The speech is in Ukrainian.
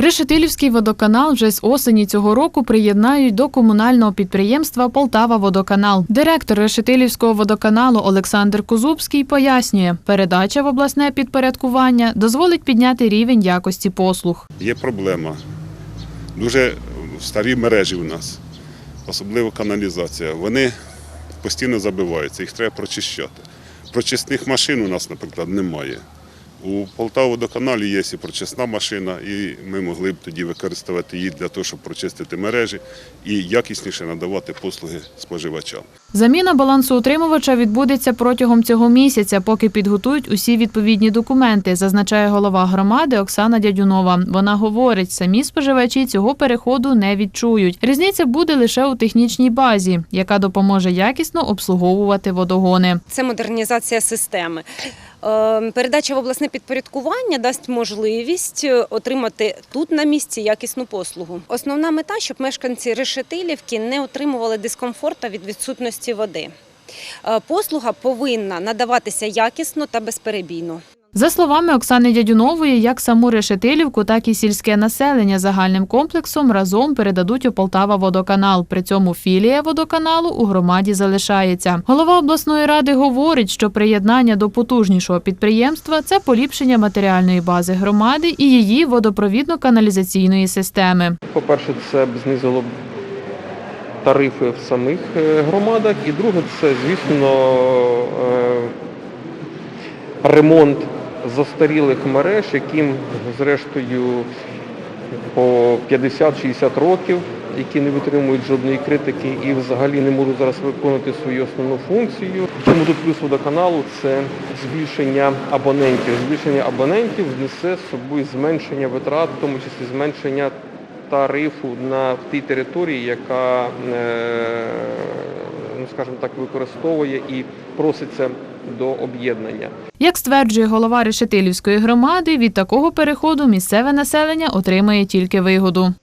Решетилівський водоканал вже з осені цього року приєднають до комунального підприємства Полтава Водоканал. Директор Решетилівського водоканалу Олександр Кузубський пояснює, передача в обласне підпорядкування дозволить підняти рівень якості послуг. Є проблема. Дуже старі мережі у нас, особливо каналізація. Вони постійно забиваються, їх треба прочищати. Прочисних машин у нас, наприклад, немає. У Полтаводоканалі є і прочисна машина, і ми могли б тоді використовувати її для того, щоб прочистити мережі і якісніше надавати послуги споживачам. Заміна балансоутримувача відбудеться протягом цього місяця, поки підготують усі відповідні документи, зазначає голова громади Оксана Дядюнова. Вона говорить, самі споживачі цього переходу не відчують. Різниця буде лише у технічній базі, яка допоможе якісно обслуговувати водогони. Це модернізація системи. Е, Передача в обласне підпорядкування дасть можливість е, отримати тут на місці якісну послугу. Основна мета, щоб мешканці Решетилівки не отримували дискомфорту від відсутності води. Е, Послуга повинна надаватися якісно та безперебійно. За словами Оксани Дядюнової, як саму Решетилівку, так і сільське населення загальним комплексом разом передадуть у Полтава водоканал. При цьому філія водоканалу у громаді залишається. Голова обласної ради говорить, що приєднання до потужнішого підприємства це поліпшення матеріальної бази громади і її водопровідно-каналізаційної системи. По-перше, це б знизило тарифи в самих е, громадах. І друге, це, звісно, е, ремонт застарілих мереж, яким, зрештою, по 50-60 років, які не витримують жодної критики і взагалі не можуть зараз виконувати свою основну функцію. Чому тут плюс водоканалу це збільшення абонентів. Збільшення абонентів внесе з собою зменшення витрат, в тому числі зменшення тарифу на тій території, яка, е, скажімо так, використовує і проситься до об'єднання. Як стверджує голова Решетилівської громади, від такого переходу місцеве населення отримає тільки вигоду.